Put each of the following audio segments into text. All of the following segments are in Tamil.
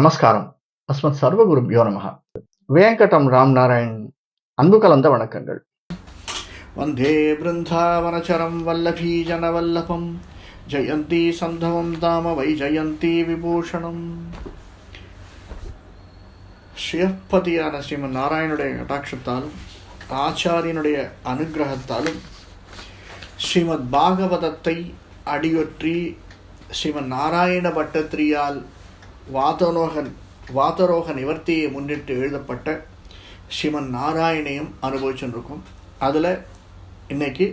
நமஸ்காரம். அஸ்மத் சர்வகுரும் யோனமகா வேங்கடம் ராம் நாராயண் அன்பு கலந்த வணக்கங்கள். வந்தே பிருந்தாவனச்சரம் வல்லபீஜன வல்லபம் ஜெயந்தி சந்தவம் தாம வை ஜெயந்தி விபூஷணம். ஸ்ரீயப்பதியான ஸ்ரீமன் நாராயணுடைய கட்டாட்சத்தாலும் ஆச்சாரியனுடைய அனுகிரகத்தாலும் ஸ்ரீமத் பாகவதத்தை அடியொற்றி ஸ்ரீமன் நாராயண பட்டத்திரியால் வாதரோகன் வாதரோக நிவர்த்தியை முன்னிட்டு எழுதப்பட்ட ஸ்ரீமன் நாராயணையும் அனுபவிச்சுருக்கும். அதில் இன்னைக்கு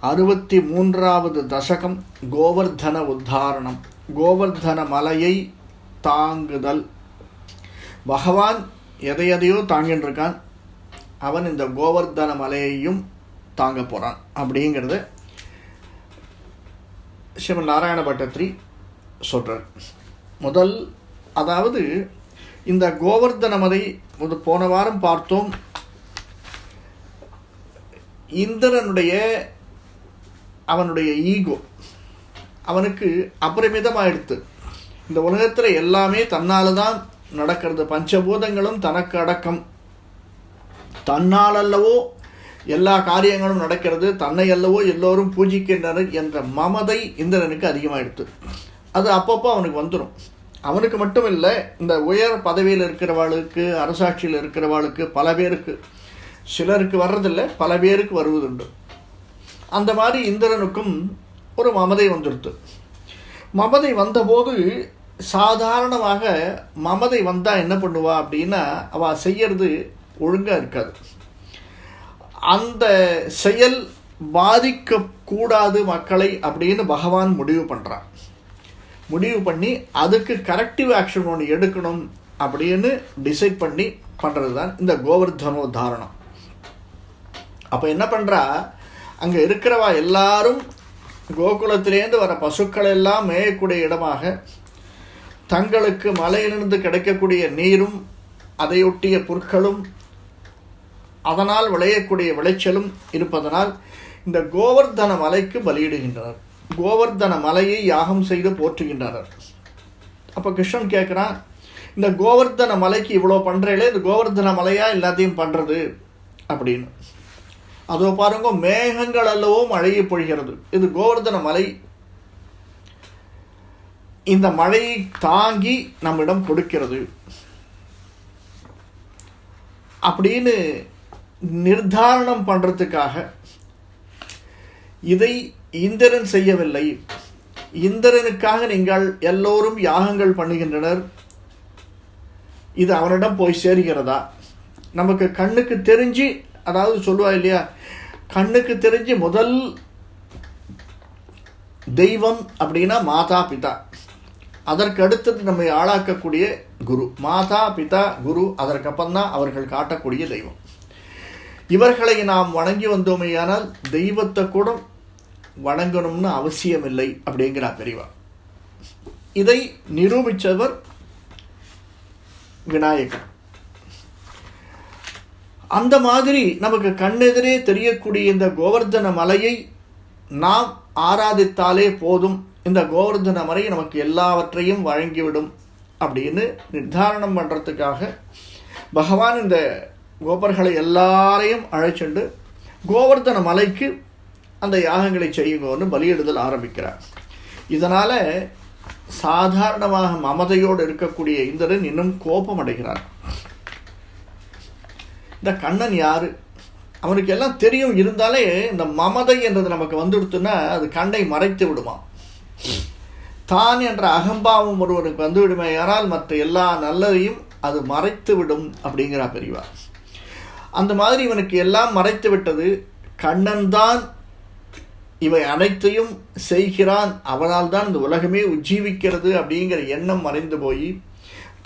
அறுபத்தி மூன்றாவது தசகம் கோவர்தன உத்தாரணம். கோவர்தன மலையை தாங்குதல். பகவான் எதை எதையோ தாங்கின்றிருக்கான். அவன் இந்த கோவர்தன மலையையும் தாங்க போகிறான் அப்படிங்கிறத ஸ்ரீமன் நாராயண பட்டத்ரி சொல்கிறார் முதல் அதாவது இந்த கோவர்தன மலை போன வாரம் பார்த்தோம். இந்திரனுடைய அவனுடைய ஈகோ அவனுக்கு அபரிமிதமாயிடுத்து. இந்த உலகத்தில் எல்லாமே தன்னால் தான் நடக்கிறது. பஞ்சபூதங்களும் தனக்கு அடக்கம். தன்னால் அல்லவோ எல்லா காரியங்களும் நடக்கிறது. தன்னை அல்லவோ எல்லோரும் பூஜிக்கின்றனர் என்ற மமதை இந்திரனுக்கு அதிகமாகிடுது அது அப்பப்போ அவனுக்கு வந்துடும் அவனுக்கு மட்டும் இல்லை இந்த உயர் பதவியில் இருக்கிறவாளுக்கு அரசாட்சியில் இருக்கிறவாளுக்கு பல பேருக்கு சிலருக்கு வர்றதில்லை பல பேருக்கு வருவதுண்டு. அந்த மாதிரி இந்திரனுக்கும் ஒரு மமதை வந்துடுத்து. மமதை வந்தபோது சாதாரணமாக மமதை வந்தால் என்ன பண்ணுவா அப்படின்னா அவள் செய்யறது ஒழுங்காக இருக்காது. அந்த செயல் பாதிக்கக்கூடாது மக்களை அப்படின்னு பகவான் முடிவு பண்ணுறான் முடிவு பண்ணி அதுக்கு கரெக்டிவ் ஆக்ஷன் ஒன்று எடுக்கணும் அப்படின்னு டிசைட் பண்ணி பண்ணுறது தான் இந்த கோவர்தனோத்தாரணம் அப்போ என்ன பண்ணுறா அங்கே இருக்கிறவா எல்லாரும் கோகுலத்திலேருந்து வர பசுக்கள் எல்லாம் மேயக்கூடிய இடமாக தங்களுக்கு மலையிலிருந்து கிடைக்கக்கூடிய நீரும் அதையொட்டிய புற்களும் அதனால் விளையக்கூடிய விளைச்சலும் இருப்பதனால் இந்த கோவர்தன மலைக்கு பலியிடுகின்றனர். கோவர்தன மலையை யாகம் செய்து போற்றுகின்றனர் அப்போ கிருஷ்ணன் கேட்குறான் இந்த கோவர்தன மலைக்கு இவ்வளோ பண்ணுறீங்களே இந்த கோவர்தன மலையாக எல்லாத்தையும் பண்ணுறது அப்படின்னு. அதோ பாருங்க மேகங்கள் அல்லவோ மழையை பொழிகிறது. இது கோவர்தன மலை. இந்த மழையை தாங்கி நம்மிடம் கொடுக்கிறது. அப்படின்னு நிர்தாரணம் பண்ணுறதுக்காக இதை இந்திரன் செய்யவில்லை. இந்திரனுக்காக நீங்கள் எல்லோரும் யாகங்கள் பண்ணுகின்றனர். இது அவனிடம் போய் சேர்கிறதா? நமக்கு கண்ணுக்கு தெரிஞ்சு அதாவது சொல்லுவா இல்லையா? கண்ணுக்கு தெரிஞ்சு முதல் தெய்வம் அப்படின்னா மாதா பிதா. அதற்கு அடுத்தது நம்மை ஆளாக்கக்கூடிய குரு. மாதா பிதா குரு அதற்கப்பந்தான் அவர்கள் காட்டக்கூடிய தெய்வம். இவர்களை நாம் வணங்கி வந்தோமேயானால் தெய்வத்தை கூட வணங்கணும்னு அவசியமில்லை அப்படிங்கிறா பெரியவா இதை நிரூபித்தவர் விநாயகர். அந்த மாதிரி நமக்கு கண்ணெதிரே தெரியக்கூடிய இந்த கோவர்தன மலையை நாம் ஆராதித்தாலே போதும். இந்த கோவர்தன மலை நமக்கு எல்லாவற்றையும் வழங்கிவிடும் அப்படின்னு நிர்தாரணம் பண்ணுறதுக்காக பகவான் இந்த கோபர்களை எல்லாரையும் அழைச்சிண்டு கோவர்தன மலைக்கு அந்த யாகங்களை செய்யுங்கன்னு பலியிடுதல் ஆரம்பிக்கிறார். இதனால் சாதாரணமாக மமதையோடு இருக்கக்கூடிய இந்திரன் இன்னும் கோபம் அடைகிறார் இந்த கண்ணன் யாரு? அவனுக்கு எல்லாம் தெரியும். இருந்தாலே இந்த மமதை என்றது நமக்கு வந்துடுத்துன்னா அது கண்ணை மறைத்து விடுமா தான் என்ற அகம்பாவம் ஒருவனுக்கு வந்து விடுமே யாரால் மற்ற எல்லா நல்லதையும் அது மறைத்து விடும் அப்படிங்கிறா பெரியவா அந்த மாதிரி இவனுக்கு எல்லாம் மறைத்து விட்டது கண்ணன் தான் இவை அனைத்தையும் செய்கிறான். அவனால் தான் இந்த உலகமே உஜ்ஜீவிக்கிறது அப்படிங்கிற எண்ணம் மறைந்து போய்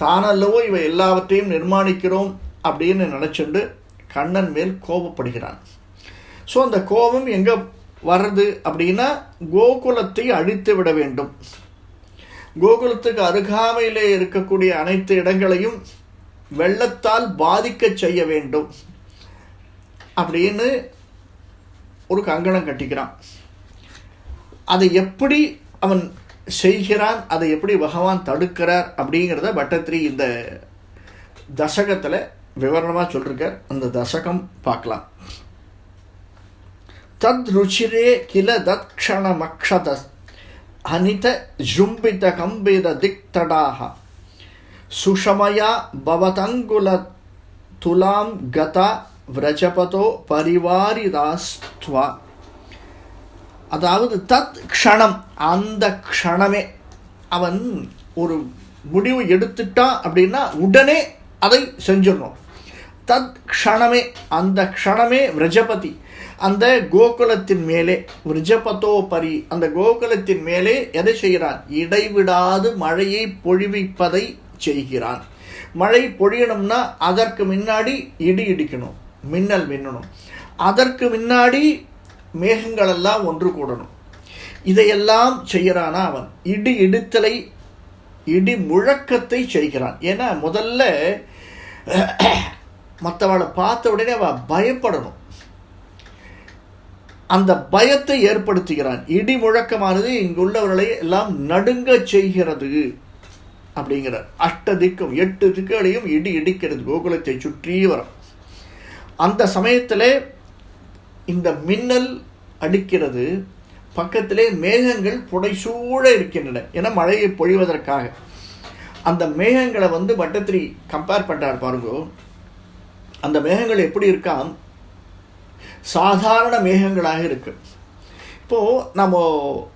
தானல்லவோ இவை எல்லாவற்றையும் நிர்மாணிக்கிறோம் அப்படின்னு நினச்சிண்டு கண்ணன் மேல் கோபப்படுகிறான். ஸோ அந்த கோபம் எங்கே வர்றது அப்படின்னா கோகுலத்தை அழித்து விட வேண்டும். கோகுலத்துக்கு அருகாமையிலே இருக்கக்கூடிய அனைத்து இடங்களையும் வெள்ளத்தால் பாதிக்கச் செய்ய வேண்டும் அப்படின்னு ஒரு கங்கணம் கட்டிக்கிறான். அதை எப்படி அவன் செய்கிறான் அதை எப்படி பகவான் தடுக்கிறார் அப்படிங்கிறத பட்டத்ரி இந்த தசகத்தில் விவரணமாக சொல்லிருக்கார். அந்த தசகம் பார்க்கலாம். தத் ருச்சிரே கில தத் க்ஷணமக்ஷத அனித ஜும்பித கம்பித திக்தடாக சுஷமயா பவதங்குல துலாம் கதா விரஜபதோ பரிவாரிதாஸ்துவா. அதாவது தத் க்ஷணம். அந்த க்ஷணமே அவன் ஒரு முடிவு எடுத்துட்டான் அப்படின்னா உடனே அதை செஞ்சிடணும். தத் க்ஷணமே அந்த க்ஷணமே விரஜபதி. அந்த கோகுலத்தின் மேலே விரஜபதோ பரி அந்த கோகுலத்தின் மேலே எதை செய்கிறான்? இடைவிடாது மழையை பொழிவிப்பதை செய்கிறான். மழை பொழியணும்னா அதற்கு முன்னாடி இடி இடிக்கணும். மின்னல் மின்னணும். அதற்கு முன்னாடி மேகங்களெல்லாம் ஒன்று கூடணும். இதையெல்லாம் செய்கிறானா அவன். இடி இடித்தலை இடி முழக்கத்தை செய்கிறான். ஏன்னா முதல்ல மற்றவளை பார்த்த உடனே அவள் பயப்படணும். அந்த பயத்தை ஏற்படுத்துகிறான். இடி முழக்கமானது இங்குள்ளவர்களை எல்லாம் நடுங்க செய்கிறது அப்படிங்கிறார். அஷ்ட திக்கும் எட்டு திக்குகளையும் இடி இடிக்கிறது கோகுலத்தை சுற்றி வரும். அந்த சமயத்தில் இந்த மின்னல் அடிக்கிறது பக்கத்திலே மேகங்கள் புடைசூழ இருக்கின்றன ஏன்னா மழையை பொழிவதற்காக. அந்த மேகங்களை வந்து வட்டத்திரி கம்பேர் பண்ணுறார் பாருங்க. அந்த மேகங்கள் எப்படி இருக்காம்? சாதாரண மேகங்களாக இருக்கு. இப்போது நம்ம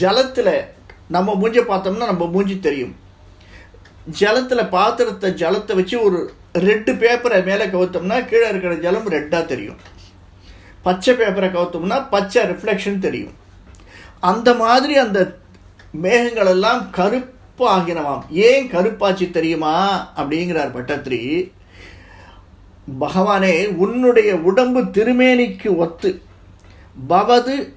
ஜலத்தில் நம்ம மூஞ்சி பார்த்தோம்னா நம்ம மூஞ்சி தெரியும். ஜலத்தில் பாத்திரத்தை ஜலத்தை வச்சு ஒரு ரெட்டு பேப்பரை மேலே கவுத்தோம்னா கீழே இருக்கிற ஜலம் ரெட்டாக தெரியும். பச்சை பேப்பரை கவுத்தோம்னா பச்சை ரிஃப்ளெக்ஷன் தெரியும். அந்த மாதிரி அந்த மேகங்கள் எல்லாம் கருப்பு ஆகினவாம். ஏன் கருப்பாச்சு தெரியுமா? அப்படிங்கிறார் பட்டத்திரி பகவானே உன்னுடைய உடம்பு திருமேனிக்கு ஒத்து. பவது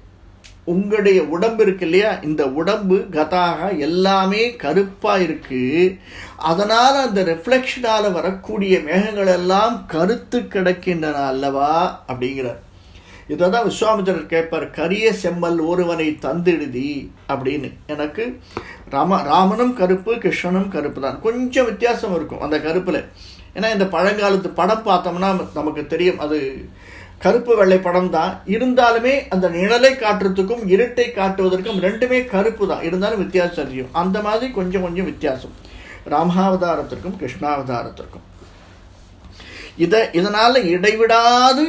உங்களுடைய உடம்பு இருக்கு இல்லையா? இந்த உடம்பு கதாக எல்லாமே கருப்பாக இருக்கு. அதனால் அந்த ரிஃப்ளெக்ஷனால் வரக்கூடிய மேகங்கள் எல்லாம் கருத்து கிடக்கின்றன அல்லவா? அப்படிங்கிறார். இதை தான் விஸ்வாமித்திரர் கேட்பார் கரிய செம்மல் ஒருவனை தந்திடுதி அப்படின்னு. எனக்கு ராம ராமனும் கருப்பு கிருஷ்ணனும் கருப்பு தான். கொஞ்சம் வித்தியாசம் இருக்கும் அந்த கருப்பில். ஏன்னா இந்த பழங்காலத்து படம் பார்த்தோம்னா நமக்கு தெரியும் அது கருப்பு வெள்ளை படம் தான். இருந்தாலுமே அந்த நிழலை காட்டுறதுக்கும் இருட்டை காட்டுவதற்கும் ரெண்டுமே கருப்பு தான். இருந்தாலும் வித்தியாசம் தெரியும். அந்த மாதிரி கொஞ்சம் கொஞ்சம் வித்தியாசம். ராமாவதாரத்திற்கும் கிருஷ்ணாவதாரத்திற்கும். இதை இதனால் இடைவிடாது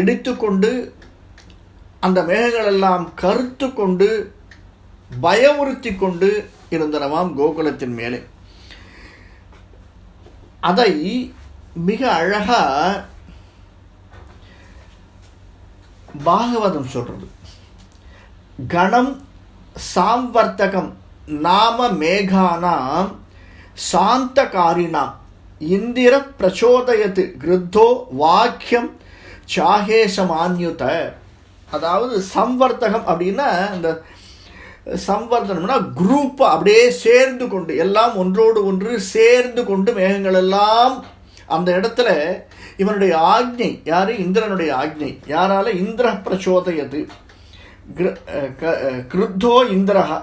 இடித்து கொண்டு அந்த மேகங்கள் எல்லாம் கருத்து கொண்டு பயமுறுத்தி கொண்டு இருந்தனவாம் கோகுலத்தின் மேலே. அதை மிக அழகா பாகவதம் சொல்றது. கணம் சாம்வர்த்தகம் நாம மேகானாம் சாந்தகாரிணாம் இந்திர பிரச்சோதயத்து கிருத்தோ வாக்கியம் சாகேசமான்யுத. அதாவது சம்வர்த்தகம் அப்படின்னா இந்த சம்வர்த்தனம்னா குரூப்பாக அப்படியே சேர்ந்து கொண்டு எல்லாம் ஒன்றோடு ஒன்று சேர்ந்து கொண்டு மேகங்கள் எல்லாம் அந்த இடத்துல இவனுடைய ஆக்ஞை யார்? இந்திரனுடைய ஆக்ஞை. யாரால? இந்திர பிரச்சோதயது. கிருத்தோ இந்திரஹா.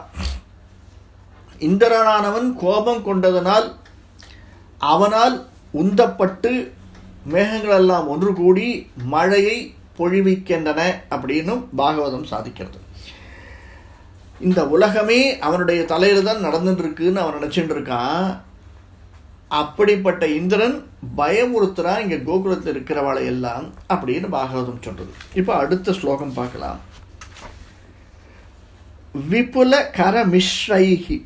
இந்திரனானவன் கோபம் கொண்டதனால் அவனால் உந்தப்பட்டு மேகங்களெல்லாம் ஒன்று கூடி மழையை பொழிவிக்கின்றன அப்படின்னும் பாகவதம் சாதிக்கிறது. இந்த உலகமே அவனுடைய தலையில் தான் நடந்துட்டுருக்குன்னு அவன் நினச்சிட்டு இருக்கான் அப்படிப்பட்ட இந்திரன் பயமுறுத்துறா இங்கே கோகுலத்தில் இருக்கிறவளை எல்லாம் அப்படின்னு பாகவதம் சொல்றது. இப்போ அடுத்த ஸ்லோகம் பார்க்கலாம். விபுல கரமிஸ்ரைஹி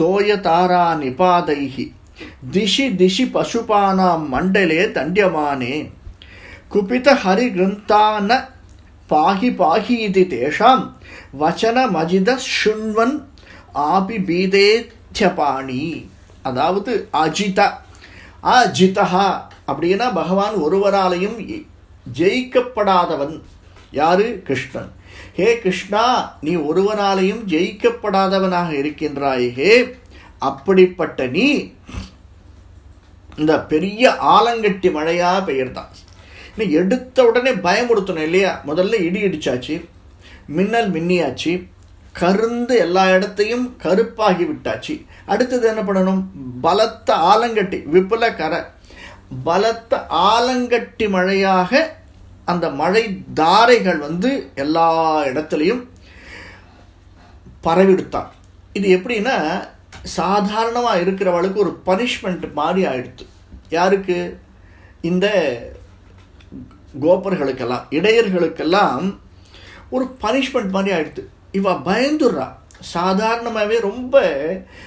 தோயதாரா நிபாதைகி திஷி திஷி பசுபானாம் மண்டலே தண்டியமானே. குபித ஹரிகிருந்தான பாகி பாகி இது தேஷாம் வச்சனமஜித சுண்வன் ஆபி பீதேத்யபாணி அதாவது அஜித அஜிதா அப்படின்னா பகவான் ஒருவராலையும் ஜெயிக்கப்படாதவன். யாரு? கிருஷ்ணன். ஹே கிருஷ்ணா நீ ஒருவனாலையும் ஜெயிக்கப்படாதவனாக இருக்கின்றாய். ஹே அப்படிப்பட்ட நீ இந்த பெரிய ஆலங்கட்டி மழையா பெயர்தான். இன்னும் எடுத்த உடனே பயமுறுத்தணும் இல்லையா? முதல்ல இடி இடிச்சாச்சு மின்னல் மின்னியாச்சு கருந்து எல்லா இடத்தையும் கருப்பாகி விட்டாச்சு. அடுத்தது என்ன பண்ணணும்? பலத்த ஆலங்கட்டி விப்புல கரை பலத்த ஆலங்கட்டி மழையாக அந்த மழை தாரைகள் வந்து எல்லா இடத்துலையும் பரவிடுத்தான் இது எப்படின்னா சாதாரணமாக இருக்கிறவளுக்கு ஒரு பனிஷ்மெண்ட் மாதிரி ஆயிடுத்து. யாருக்கு? இந்த கோபர்களுக்கெல்லாம் இடையர்களுக்கெல்லாம் ஒரு பனிஷ்மெண்ட் மாதிரி ஆயிடுது. இவ பயந்துடுறா. சாதாரணமாகவே ரொம்ப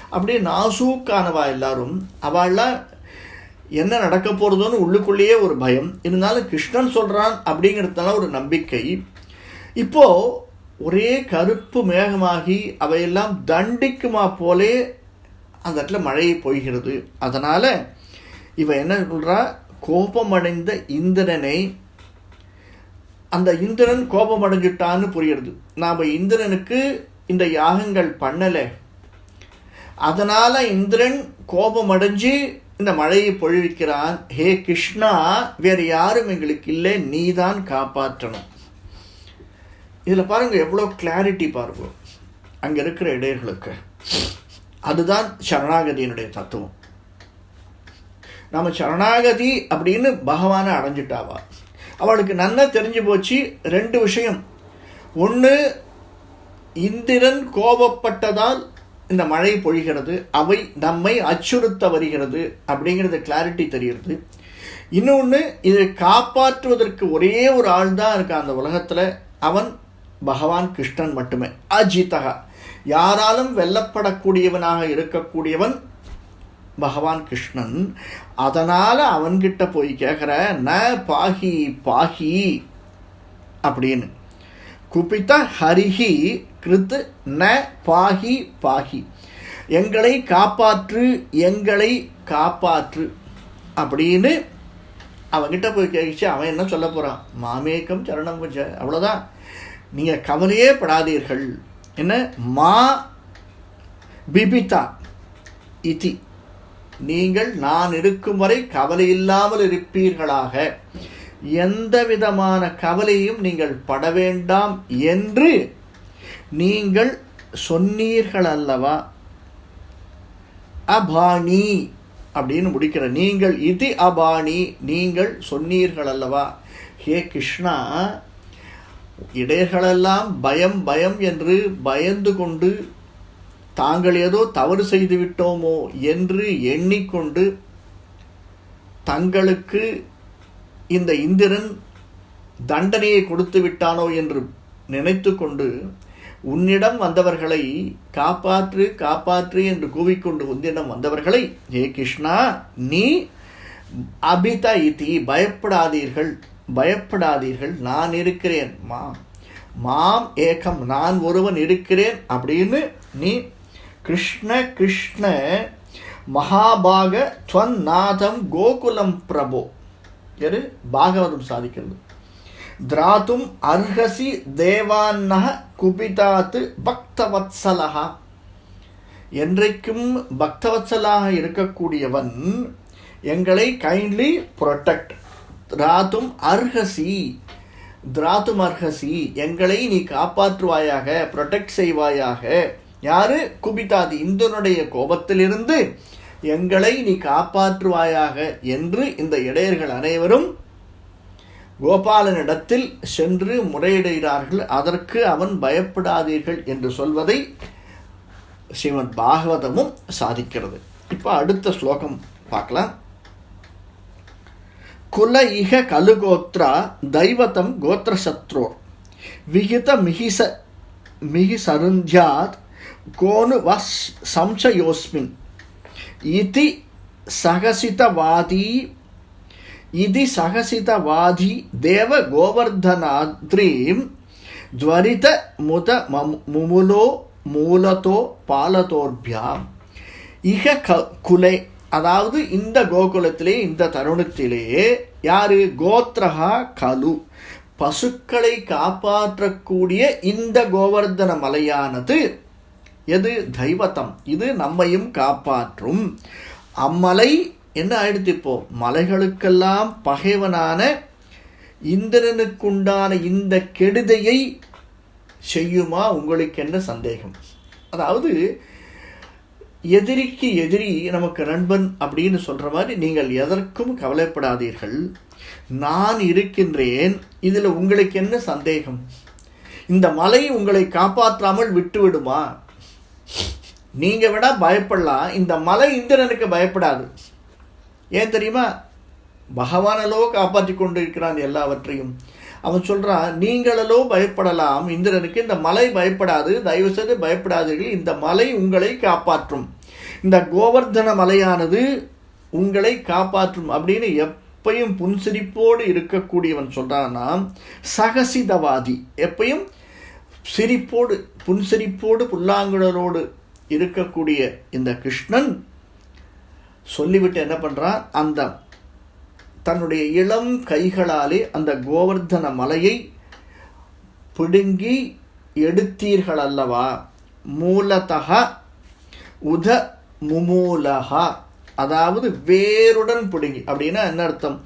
அப்படியே நாசூக்கானவா எல்லாரும். அவள்லாம் என்ன நடக்க போகிறதோன்னு உள்ளுக்குள்ளேயே ஒரு பயம். இருந்தாலும் கிருஷ்ணன் சொல்கிறான் அப்படிங்கிறதுனால ஒரு நம்பிக்கை. இப்போது ஒரே கருப்பு மேகமாகி அவையெல்லாம் தண்டிக்குமா போலே அந்த இடத்துல மழை பொய்கிறது. அதனால் இவ என்ன சொல்கிறா கோபமடைந்த இந்திரனை அந்த இந்திரன் கோபம் அடைஞ்சிட்டான்னு புரியுறது. நாம் இந்திரனுக்கு இந்த யாகங்கள் பண்ணலை. அதனால் இந்திரன் கோபம் அடைஞ்சு இந்த மழையை பொழிவிக்கிறான். ஹே கிருஷ்ணா வேறு யாரும் எங்களுக்கு இல்லை நீ தான் காப்பாற்றணும். இதில் பாருங்கள் எவ்வளோ கிளாரிட்டி பாருங்க அங்கே இருக்கிற இடையர்களுக்கு. அதுதான் சரணாகதியினுடைய தத்துவம். நம்ம சரணாகதி அப்படின்னு பகவானை அடைஞ்சிட்டாவா? அவளுக்கு நன்னா தெரிஞ்சு போச்சு ரெண்டு விஷயம். ஒன்று இந்திரன் கோபப்பட்டதால் இந்த மழை பொழிகிறது அவை நம்மை அச்சுறுத்த வருகிறது அப்படிங்கிறது கிளாரிட்டி தெரிகிறது. இன்னொன்று இதை காப்பாற்றுவதற்கு ஒரே ஒரு ஆள் தான் இருக்கான் அந்த உலகத்தில்? அவன் பகவான் கிருஷ்ணன் மட்டுமே. அஜிதகா யாராலும் வெல்லப்படக்கூடியவனாக இருக்கக்கூடியவன் பகவான் கிருஷ்ணன் அதனால் அவன்கிட்ட போய் கேட்குற ந பாகி பாகி அப்படின்னு. குபித்த ஹரிஹி கிருத்து ந பாகி பாகி எங்களை காப்பாற்று எங்களை காப்பாற்று அப்படின்னு அவன்கிட்ட போய் கேட்கிச்சு அவன் என்ன சொல்ல போகிறான் மாமேக்கம் சரணம் பூஜ அவ்வளோதான் நீங்கள் கவலையே படாதீர்கள். என்ன? மா பிபிதா இதி. நீங்கள் நான் இருக்கும் வரை கவலை இல்லாமல் இருப்பீர்களாக. எந்த விதமான கவலையும் நீங்கள் பட வேண்டாம் என்று நீங்கள் சொன்னீர்கள் அல்லவா? அபாணி அப்படின்னு முடிக்கிற நீங்கள் இது அபாணி நீங்கள் சொன்னீர்கள் அல்லவா? ஹே கிருஷ்ணா இடையர்களெல்லாம் பயம் பயம் என்று பயந்து கொண்டு தாங்கள் ஏதோ தவறு செய்து விட்டோமோ என்று எண்ணிக்கொண்டு தங்களுக்கு இந்த இந்திரன் தண்டனையை கொடுத்து விட்டானோ என்று நினைத்து கொண்டு உன்னிடம் வந்தவர்களை காப்பாற்று காப்பாற்று என்று கூவிக்கொண்டு உன்னிடம் வந்தவர்களை ஏ கிருஷ்ணா நீ அபிதா இத்தி பயப்படாதீர்கள் பயப்படாதீர்கள் நான் இருக்கிறேன். மா மாம் ஏகம் நான் ஒருவன் இருக்கிறேன் அப்படின்னு நீ கிருஷ்ண கிருஷ்ண மகாபாக துவன்னாதம் கோகுலம் பிரபோ. எரு பாகவதம் சாதிக்கிறது. திராத்தும் அர்ஹசி தேவான்னக குபிதாத்து பக்தவத்சலகா என்றைக்கும் பக்தவத்சலாக இருக்கக்கூடியவன் எங்களை கைண்ட்லி ப்ரொடெக்ட் திராத்தும் அர்ஹசி. திராத்தும் அர்ஹசி. எங்களை நீ காப்பாற்றுவாயாக ப்ரொடெக்ட் செய்வாயாக. யாரு? குபிதாதி இந்தனுடைய கோபத்திலிருந்து எங்களை நீ காப்பாற்றுவாயாக என்று இந்த இடையர்கள் அனைவரும் கோபாலனிடத்தில் சென்று முறையிடுகிறார்கள். அதற்கு அவன் பயப்படாதீர்கள் என்று சொல்வதை ஸ்ரீமத் பாகவதமும் சாதிக்கிறது. இப்போ அடுத்த ஸ்லோகம் பார்க்கலாம். குல இக கலுகோத்ரா தைவதம் கோத்திரசத்ரோர் விகித மிகிச மிகிசருந்தியாத் கோனு வஸ் சம்சயோஸ்மின். இதி சகசிதவாதி இதி சகசிதவாதி தேவ கோவர்தனாத்ரீம் ஜ்வரித முத முமுலோ மூலத்தோ பாலதோர்பியாம். இக க குலை அதாவது இந்த கோகுலத்திலே இந்த தருணத்திலே யாரு? கோத்ரஹா கலு. பசுக்களை காப்பாற்றக்கூடிய இந்த கோவர்தன மலையானது எது தெய்வத்தம்? இது நம்மையும் காப்பாற்றும். அம்மலை என்ன ஆயிடுத்து இப்போ? மலைகளுக்கெல்லாம் பகைவனான இந்திரனுக்குண்டான இந்த கெடுதையை செய்யுமா உங்களுக்கு என்ன சந்தேகம்? அதாவது எதிரிக்கு எதிரி நமக்கு நண்பன் அப்படின்னு சொல்கிற மாதிரி நீங்கள் எதற்கும் கவலைப்படாதீர்கள். நான் இருக்கின்றேன். இதில் உங்களுக்கு என்ன சந்தேகம்? இந்த மலை உங்களை காப்பாற்றாமல் விட்டுவிடுமா? நீங்கள் விட பயப்படலாம். இந்த மலை இந்திரனுக்கு பயப்படாது. ஏன் தெரியுமா? பகவானலோ காப்பாற்றி கொண்டிருக்கிறான் எல்லாவற்றையும். அவன் சொல்கிறான் நீங்களோ பயப்படலாம். இந்திரனுக்கு இந்த மலை பயப்படாது. தயவு செய்து பயப்படாதீர்கள். இந்த மலை உங்களை காப்பாற்றும். இந்த கோவர்தன மலையானது உங்களை காப்பாற்றும் அப்படின்னு எப்பையும் புன்சிரிப்போடு இருக்கக்கூடியவன் சொல்கிறான்னா சகசிதவாதி. எப்பையும் சிரிப்போடு புன்சிரிப்போடு புல்லாங்குழலோடு இருக்கக்கூடிய இந்த கிருஷ்ணன் சொல்லிவிட்டு என்ன பண்ணுறான் அந்த தன்னுடைய இளம் கைகளாலே அந்த கோவர்தன மலையை பிடுங்கி எடுத்தீர்கள் அல்லவா மூலதக உத முமூலகா அதாவது வேருடன் பிடுங்கி. அப்படின்னா என்ன அர்த்தம்?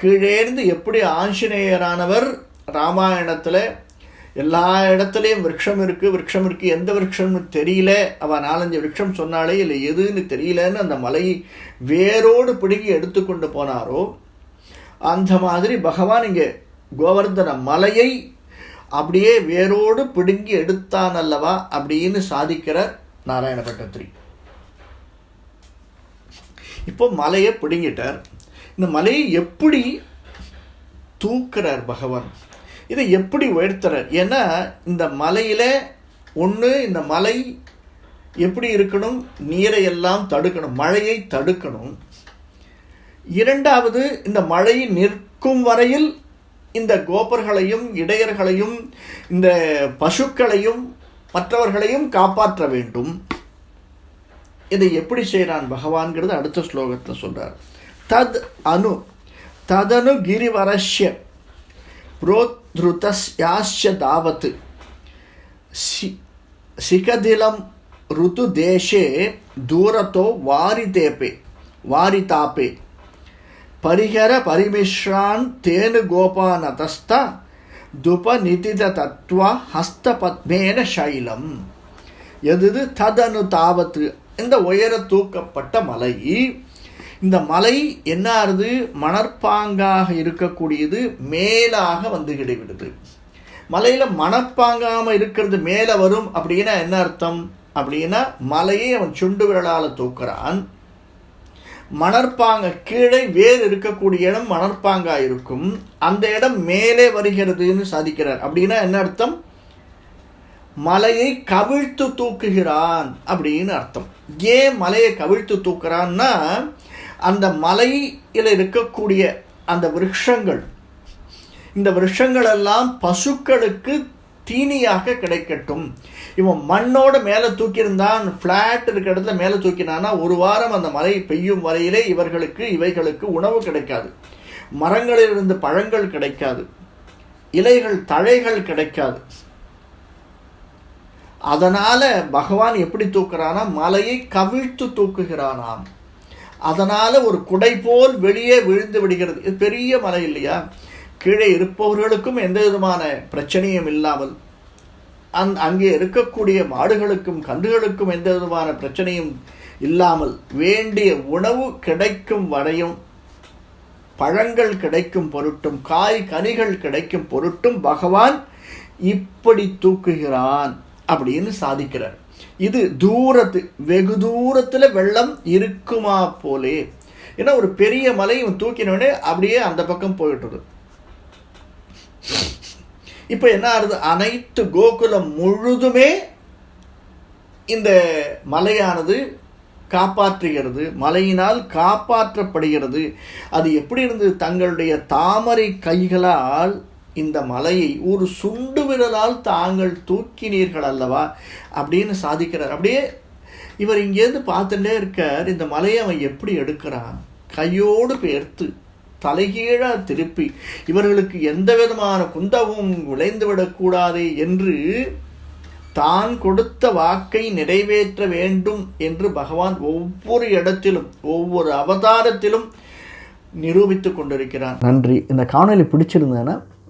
கீழேர்ந்து எப்படி ஆஞ்சநேயரானவர் ராமாயணத்தில் எல்லா இடத்துலையும் விரக்ஷம் இருக்குது விரக்ஷம் இருக்குது எந்த விரக்ஷம்னு தெரியல. அவள் நாலஞ்சு விரக்ஷம் சொன்னாலே இல்லை எதுன்னு தெரியலன்னு அந்த மலையை வேரோடு பிடுங்கி எடுத்துக்கொண்டு போனாரோ அந்த மாதிரி பகவான் இங்கே கோவர்தன மலையை அப்படியே வேரோடு பிடுங்கி எடுத்தான் அல்லவா? அப்படின்னு சாதிக்கிறார் நாராயண பட்டத்திரி இப்போ மலையை பிடுங்கிட்டார். இந்த மலையை எப்படி தூக்குறார் பகவான்? இதை எப்படி உயர்த்துறார் ஏன்னா இந்த மலையில் ஒன்று இந்த மலை எப்படி இருக்கணும்? நீரை எல்லாம் தடுக்கணும் மழையை தடுக்கணும். இரண்டாவது இந்த மழை நிற்கும் வரையில் இந்த கோபர்களையும் இடையர்களையும் இந்த பசுக்களையும் மற்றவர்களையும் காப்பாற்ற வேண்டும். இதை எப்படி செய்கிறான் பகவான்கிறது அடுத்த ஸ்லோகத்தில் சொல்கிறார் தத் அணு ததனு கிரிவரஸ்ய प्रोद्धृतस्याश्च तावत् सि सिकदिलं ऋतुदेशे दूरतो वारितेपे वारितापे परिहरपरिमिश्रान् तेन गोपानतस्थ துபநிதிதத்வா ஹஸ்தபத்மேன சைலம் எது ததனு தாவத்து இந்த உயர தூக்கப்பட்ட மலை இந்த மலை என்ன ஆறுது மணற்பாங்காக இருக்கக்கூடியது மேலாக வந்து கிடைவிடுது மலையில் மணப்பாங்காமல் இருக்கிறது மேலே வரும் அப்படின்னா என்ன அர்த்தம்? அப்படின்னா மலையை அவன் சுண்டு விரலால் தூக்குறான். மணற்பாங்க கீழே வேர் இருக்கக்கூடிய இடம் மணற்பாங்காக இருக்கும். அந்த இடம் மேலே வருகிறதுன்னு சாதிக்கிறார். அப்படின்னா என்ன அர்த்தம்? மலையை கவிழ்த்து தூக்குகிறான் அப்படின்னு அர்த்தம். ஏன் மலையை கவிழ்த்து தூக்குறான்னா அந்த மலையில் இருக்கக்கூடிய அந்த விருட்சங்கள் இந்த விருட்சங்கள் எல்லாம் பசுக்களுக்கு தீனியாக கிடைக்கட்டும். இவன் மண்ணோட மேலே தூக்கியிருந்தான் ஃப்ளாட் இருக்கிற இடத்துல மேலே தூக்கினான்னா ஒரு வாரம் அந்த மழை பெய்யும் வரையிலே இவர்களுக்கு இவைகளுக்கு உணவு கிடைக்காது. மரங்களிலிருந்து பழங்கள் கிடைக்காது. இலைகள் தழைகள் கிடைக்காது. அதனால் பகவான் எப்படி தூக்குறானா மலையை கவிழ்த்து தூக்குகிறானாம். அதனால் ஒரு குடை போல் வெளியே விழுந்து விடுகிறது. இது பெரிய மலை இல்லையா? கீழே இருப்பவர்களுக்கும் எந்த விதமான பிரச்சனையும் இல்லாமல் அந் அங்கே இருக்கக்கூடிய மாடுகளுக்கும் கன்றுகளுக்கும் எந்த விதமான பிரச்சனையும் இல்லாமல் வேண்டிய உணவு கிடைக்கும் வரையும் பழங்கள் கிடைக்கும் பொருட்டும் காய் கனிகள் கிடைக்கும் பொருட்டும் பகவான் இப்படி தூக்குகிறான் அப்படின்னு சாதிக்கிறார். இது தூரத்து வெகு தூரத்தில் வெள்ளம் இருக்குமா போலே. ஏன்னா ஒரு பெரிய மலை இவன் தூக்கினோடனே அப்படியே அந்த பக்கம் போயிட்டுருது. இப்போ என்ன ஆகுது? அனைத்து கோகுலம் முழுதுமே இந்த மலையானது காப்பாற்றுகிறது. மலையினால் காப்பாற்றப்படுகிறது. அது எப்படி இருந்தது? தங்களுடைய தாமரை கைகளால் இந்த மலையை ஒரு சுண்டு விரலால் தாங்கள் தூக்கினீர்கள் அல்லவா? அப்படின்னு சாதிக்கிறார். அப்படியே இவர் இங்கேருந்து பார்த்துட்டே இருக்கார். இந்த மலையை அவன் எப்படி எடுக்கிறான்? கையோடு பெயர்த்து தலைகீழாக திருப்பி இவர்களுக்கு எந்த விதமான குந்தவும் விளைந்து விடக்கூடாது என்று தான் கொடுத்த வாக்கை நிறைவேற்ற வேண்டும் என்று பகவான் ஒவ்வொரு இடத்திலும் ஒவ்வொரு அவதாரத்திலும் நிரூபித்து கொண்டிருக்கிறான் நன்றி. இந்த காணொலி பிடிச்சிருந்தேன்னா